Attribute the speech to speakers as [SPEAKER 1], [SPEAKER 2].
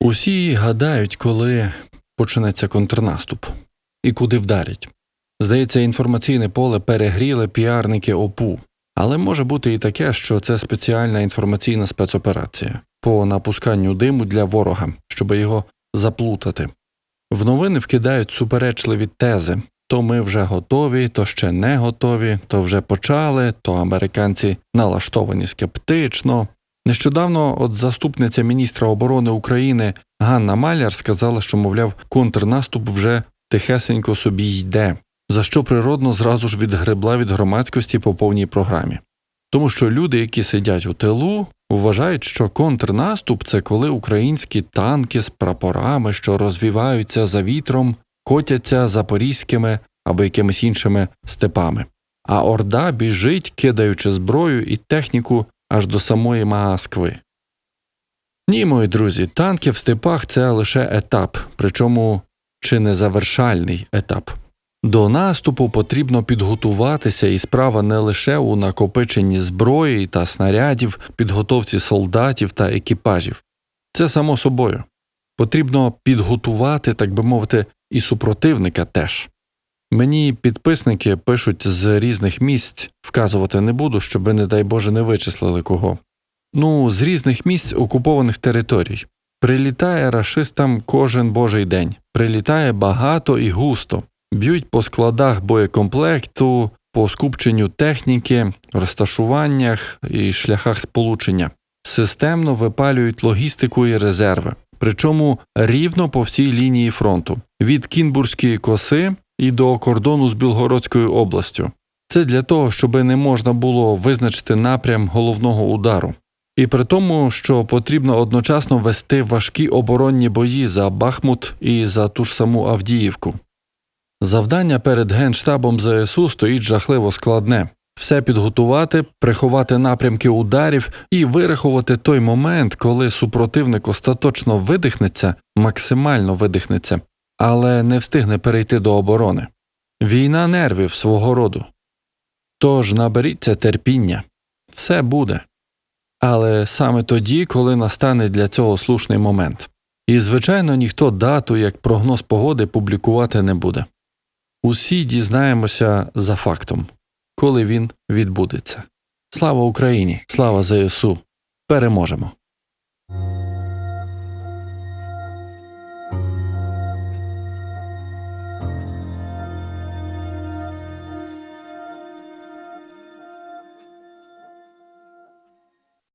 [SPEAKER 1] Усі гадають, коли почнеться контрнаступ і куди вдарять. Здається, інформаційне поле перегріли піарники ОПУ. Але може бути і таке, що це спеціальна інформаційна спецоперація по напусканню диму для ворога, щоб його заплутати. В новини вкидають суперечливі тези то ми вже готові, то ще не готові, то вже почали, то американці налаштовані скептично. Нещодавно от заступниця міністра оборони України Ганна Маляр сказала, що, мовляв, контрнаступ вже тихесенько собі йде, за що природно зразу ж відгребла від громадськості по повній програмі. Тому що люди, які сидять у тилу, вважають, що контрнаступ це коли українські танки з прапорами, що розвіваються за вітром, котяться запорізькими або якимись іншими степами. А орда біжить, кидаючи зброю і техніку аж до самої Москви. Ні, мої друзі, танки в степах це лише етап, причому чи не завершальний етап. До наступу потрібно підготуватися, і справа не лише у накопиченні зброї та снарядів, підготовці солдатів та екіпажів. Це само собою. Потрібно підготувати, так би мовити, і супротивника теж. Мені підписники пишуть з різних місць, вказувати не буду, щоби, не дай Боже, не вичислили кого. Ну, з різних місць окупованих територій. Прилітає рашистам кожен божий день, прилітає багато і густо, б'ють по складах боєкомплекту, по скупченню техніки, розташуваннях і шляхах сполучення, системно випалюють логістику і резерви, причому рівно по всій лінії фронту від Кінбурзької коси і до кордону з Білгородською областю. Це для того, щоб не можна було визначити напрям головного удару. І при тому, що потрібно одночасно вести важкі оборонні бої за Бахмут і за ту ж саму Авдіївку. Завдання перед Генштабом ЗСУ стоїть жахливо складне все підготувати, приховати напрямки ударів і вирахувати той момент, коли супротивник остаточно видихнеться, максимально видихнеться, але не встигне перейти до оборони. Війна нервів свого роду. Тож наберіться терпіння, все буде. Але саме тоді, коли настане для цього слушний момент. І, звичайно, ніхто дату як прогноз погоди публікувати не буде. Усі дізнаємося за фактом, коли він відбудеться. Слава Україні! Слава ЗСУ! Переможемо!